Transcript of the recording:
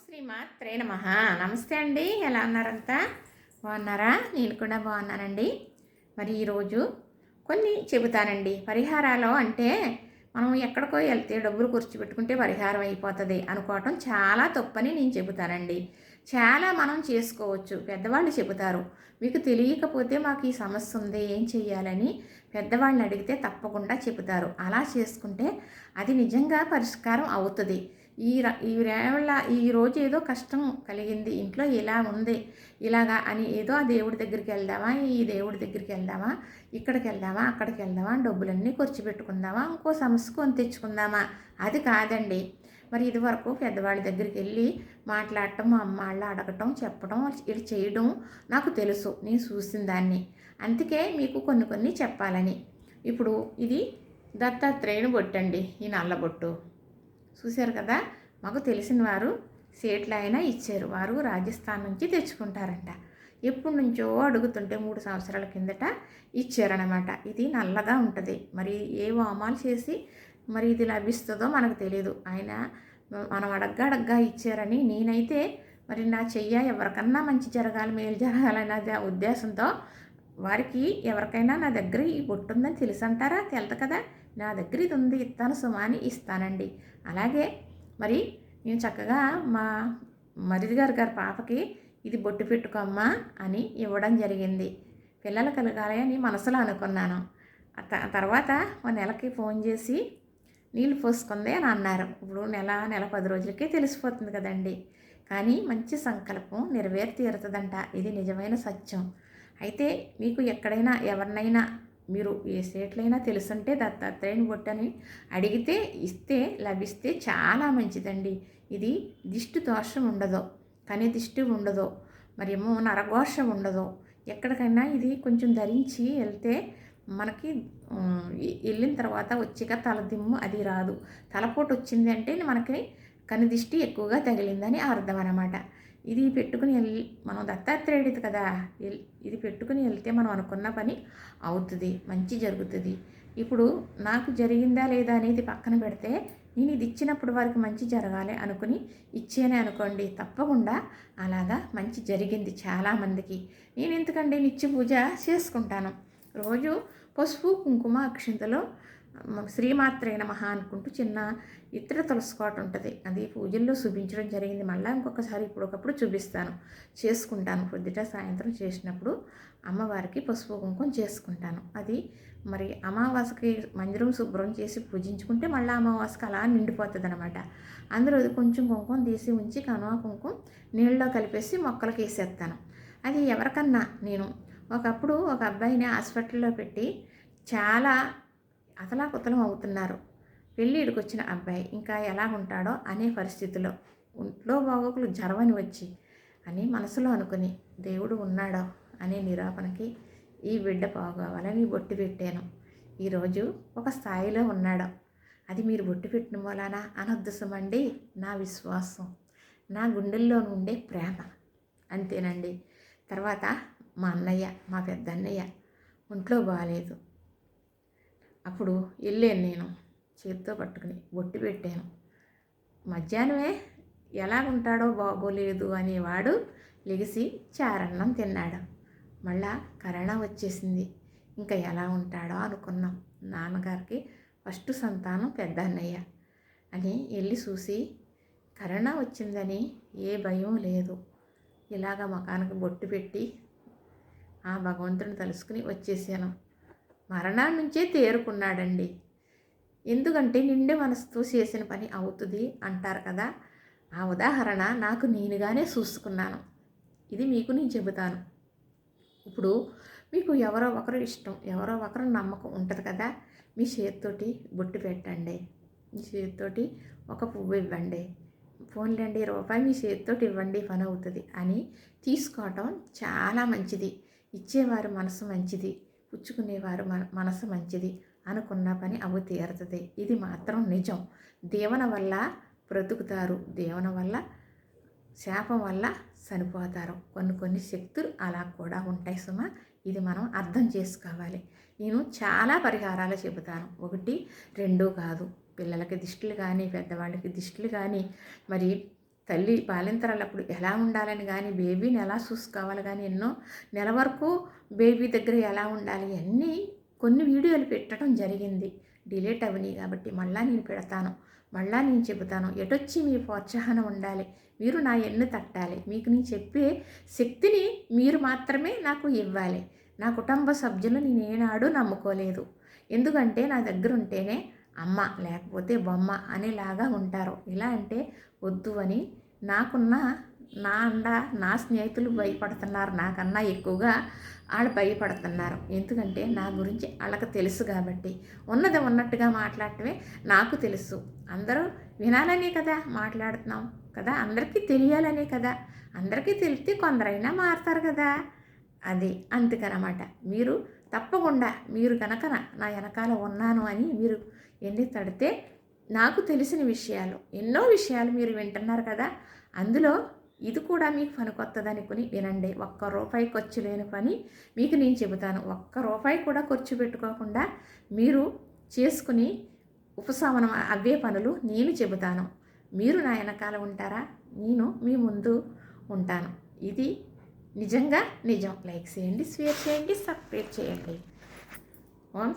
శ్రీమాత్రే నమ. నమస్తే అండి. ఎలా ఉన్నారంతా? బాగున్నారా? నేను కూడా బాగున్నానండి. మరి ఈరోజు కొన్ని చెబుతానండి. పరిహారాలు అంటే మనం ఎక్కడికో వెళ్తే డబ్బులు కూర్చోబెట్టుకుంటే పరిహారం అయిపోతుంది అనుకోవటం చాలా తప్పని నేను చెబుతానండి. చాలా మనం చేసుకోవచ్చు. పెద్దవాళ్ళు చెబుతారు. మీకు తెలియకపోతే మాకు ఈ సమస్య ఉంది ఏం చేయాలని పెద్దవాళ్ళని అడిగితే తప్పకుండా చెబుతారు. అలా చేసుకుంటే అది నిజంగా పరిష్కారం అవుతుంది. ఈ ర ఈ రేవళ్ళ ఈ రోజు ఏదో కష్టం కలిగింది. ఇంట్లో ఇలా ఉంది. ఇలాగా అని ఏదో ఆ దేవుడి దగ్గరికి వెళ్దామా ఈ దేవుడి దగ్గరికి వెళ్దామా ఇక్కడికి వెళ్దామా అక్కడికి వెళ్దామా డబ్బులన్నీ ఖర్చు పెట్టుకుందామా ఇంకో సమస్య కొని తెచ్చుకుందామా? అది కాదండి. మరి ఇదివరకు పెద్దవాళ్ళ దగ్గరికి వెళ్ళి మాట్లాడటం మా అమ్మ వాళ్ళు అడగటం చెప్పడం ఇది చేయడం నాకు తెలుసు. నేను చూసిన దాన్ని. అందుకే మీకు కొన్ని కొన్ని చెప్పాలని. ఇప్పుడు ఇది దత్తాత్రేయుని బొట్టండి ఈ నల్ల బొట్టు. చూశారు కదా? మాకు తెలిసిన వారు సేట్లు అయినా ఇచ్చారు. వారు రాజస్థాన్ నుంచి తెచ్చుకుంటారంట. ఎప్పటి నుంచో అడుగుతుంటే మూడు సంవత్సరాల కిందట ఇచ్చారనమాట ఇది నల్లగా ఉంటుంది. మరి ఏ వామాలు చేసి మరి ఇది లభిస్తుందో మనకు తెలియదు ఆయన మనం అడగ్గా అడగ్గా ఇచ్చారని నేనైతే మరి నా చెయ్య ఎవరికన్నా మంచి జరగాలి మేలు జరగాలన్న ఉద్దేశంతో వారికి ఎవరికైనా నా దగ్గర ఈ బొట్టు ఉందని తెలుసు అంటారా తెలుదు కదా. నా దగ్గర ఇది ఉంది ఇస్తాను సుమా అని ఇస్తానండి. అలాగే మరి నేను చక్కగా మా మరిది గారి గారి పాపకి ఇది బొట్టు పెట్టుకోమ్మా అని ఇవ్వడం జరిగింది. పిల్లలు కలగాలి అని మనసులో అనుకున్నాను. త- తర్వాత మా నెలకి ఫోన్ చేసి నీళ్ళు పోసుకుంది అని అన్నారు. ఇప్పుడు నెల నెల పది రోజులకే తెలిసిపోతుంది కదండి. కానీ మంచి సంకల్పం నెరవేరు తీరుతుందంట ఇది నిజమైన సత్యం. అయితే మీకు ఎక్కడైనా ఎవరినైనా మీరు ఏ స్టేట్లైనా తెలుసుంటే దత్తాత్రేయుని బొట్టని అడిగితే ఇస్తే లభిస్తే చాలా మంచిదండి. ఇది దిష్టి దోషం ఉండదు. కని దిష్టి ఉండదు. మరేమో నరఘోష ఉండదు. ఎక్కడికైనా ఇది కొంచెం ధరించి వెళ్తే మనకి వెళ్ళిన తర్వాత వచ్చాక తలదిమ్ము అది రాదు. తలపోటు వచ్చింది అంటే మనకి కనుదిష్టి ఎక్కువగా తగిలిందని అర్థం అనమాట ఇది పెట్టుకుని వెళ్ళి మనం దత్తాత్రేయుడిది కదా ఇది పెట్టుకుని వెళ్తే మనం అనుకున్న పని అవుతుంది మంచి జరుగుతుంది. ఇప్పుడు నాకు జరిగిందా లేదా అనేది పక్కన పెడితే నేను ఇది ఇచ్చినప్పుడు వారికి మంచి జరగాలి అనుకుని ఇచ్చేనే అనుకోండి. తప్పకుండా అలాగా మంచి జరిగింది చాలామందికి నేను ఎందుకండి నిత్య పూజ చేసుకుంటాను. రోజు పసుపు కుంకుమ అక్షింతలో శ్రీమాత్రే మహా అనుకుంటూ చిన్న ఇతర తులసుకోట ఉంటుంది. అది పూజల్లో చూపించడం జరిగింది. మళ్ళీ ఇంకొకసారి ఇప్పుడు ఒకప్పుడు చూపిస్తాను. చేసుకుంటాను. పొద్దుట సాయంత్రం చేసినప్పుడు అమ్మవారికి పసుపు కుంకుమ చేసుకుంటాను. అది మరి అమావాస్యకి మందిరం శుభ్రం చేసి పూజించుకుంటే మళ్ళీ అమావాస్యకి అలా నిండిపోతుంది అనమాట అందులో కొంచెం కుంకుమ తీసి ఉంచి కనుమ కుంకుమ నీళ్ళలో కలిపేసి మొక్కలకి వేసేస్తాను. అది ఎవరికన్నా నేను ఒకప్పుడు ఒక అబ్బాయిని హాస్పిటల్లో పెట్టి చాలా అతలాకుతలం అవుతున్నారు పెళ్ళిడికి వచ్చిన అబ్బాయి ఇంకా ఎలా ఉంటాడో అనే పరిస్థితిలో ఒంట్లో బాగోకులు జరవని వచ్చి అని మనసులో అనుకుని దేవుడు ఉన్నాడో? అనే నిరూపణకి ఈ బిడ్డ బాగోవాలని బొట్టు పెట్టాను. ఈరోజు ఒక స్థాయిలో ఉన్నాడు. అది మీరు బొట్టు పెట్టిన మూలాన అనొద్దుసమండి నా విశ్వాసం నా గుండెల్లో ఉండే ప్రేమ. అంతేనండి. తర్వాత మా అన్నయ్య మా పెద్ద అన్నయ్య ఒంట్లో బాగాలేదు అప్పుడు వెళ్ళాను నేను చేతితో పట్టుకుని బొట్టు పెట్టాను. మధ్యాహ్నమే ఎలా ఉంటాడో బాగోలేదు అనేవాడు లెగిసి చారన్నం తిన్నాడు. మళ్ళా కరోనా వచ్చేసింది. ఇంకా ఎలా ఉంటాడో అనుకున్నాం. నాన్నగారికి ఫస్ట్ సంతానం పెద్ద అన్నయ్య అని వెళ్ళి చూసి కరోనా వచ్చిందని ఏ భయం లేదు. ఇలాగ మకానికి బొట్టు పెట్టి ఆ భగవంతుని తలుసుకుని వచ్చేసాను. మరణాల నుంచే తేరుకున్నాడండి. ఎందుకంటే నిండే మనసుతో చేసిన పని అవుతుంది అంటారు కదా. ఆ ఉదాహరణ నాకు నేనుగానే చూసుకున్నాను. ఇది మీకు నేను చెబుతాను. ఇప్పుడు మీకు ఎవరో ఒకరు ఇష్టం ఎవరో ఒకరు నమ్మకం ఉంటుంది కదా. మీ చేతితోటి బొట్టు పెట్టండి. మీ చేతితోటి ఒక పువ్వు ఇవ్వండి. ఫోన్లేండి రూపాయి మీ చేతితోటి ఇవ్వండి పని అవుతుంది అని తీసుకోవటం చాలా మంచిది. ఇచ్చేవారు మనసు మంచిది. పుచ్చుకునేవారు మన మనసు మంచిది అనుకున్న పని అవు తీరుతుంది. ఇది మాత్రం నిజం. దేవుని వల్ల బ్రతుకుతారు. దేవుని వల్ల శాపం వల్ల చనిపోతారు కొన్ని కొన్ని శక్తులు అలా కూడా ఉంటాయి సుమ. ఇది మనం అర్థం చేసుకోవాలి. నేను చాలా పరిహారాలు చెబుతాను. ఒకటి రెండు కాదు. పిల్లలకి దిష్టిలు కానీ పెద్దవాళ్ళకి దిష్టిలు కానీ మరి తల్లి బాలింతరాలప్పుడు ఎలా ఉండాలని కానీ బేబీని ఎలా చూసుకోవాలి కానీ ఎన్నో నెల వరకు బేబీ దగ్గర ఎలా ఉండాలి అన్నీ కొన్ని వీడియోలు పెట్టడం జరిగింది. డిలేట్ అవని కాబట్టి మళ్ళా నేను పెడతాను మళ్ళా నేను చెబుతాను. ఎటొచ్చి మీ ప్రోత్సాహం ఉండాలి? మీరు నా ఎన్ను తట్టాలి. మీకు నేను చెప్పే శక్తిని మీరు మాత్రమే నాకు ఇవ్వాలి. నా కుటుంబ సభ్యులు నేను ఏనాడు నమ్ముకోలేదు. ఎందుకంటే నా దగ్గర ఉంటేనే అమ్మ లేకపోతే బొమ్మ అనేలాగా ఉంటారు. ఇలా అంటే వద్దు అని నాకున్న నా అండ నా స్నేహితులు భయపడుతున్నారు. నాకన్నా ఎక్కువగా వాళ్ళు భయపడుతున్నారు. ఎందుకంటే నా గురించి వాళ్ళకి తెలుసు కాబట్టి. ఉన్నది ఉన్నట్టుగా మాట్లాడటమే నాకు తెలుసు. అందరూ వినాలనే కదా మాట్లాడుతున్నాం కదా. అందరికీ తెలియాలనే కదా. అందరికీ తెలిస్తే కొందరైనా మారుతారు కదా. అది అందుకనమాట. మీరు తప్పకుండా మీరు కనుక నా వెనకాల ఉన్నాను అని మీరు ఎన్ని తడితే నాకు తెలిసిన విషయాలు. ఎన్నో విషయాలు మీరు వింటున్నారు కదా. అందులో ఇది కూడా మీకు పని కొత్తదనుకుని వినండి. ఒక్క రూపాయి ఖర్చు లేని పని మీకు నేను చెబుతాను. ఒక్క రూపాయి కూడా ఖర్చు పెట్టుకోకుండా మీరు చేసుకుని ఉపశమనం అవే పనులు నేను చెబుతాను. మీరు నా వెనకాల ఉంటారా? నేను మీ ముందు ఉంటాను. ఇది నిజంగా నిజం. లైక్ చేయండి షేర్ చేయండి సబ్స్క్రైబ్ చేయండి. ఓం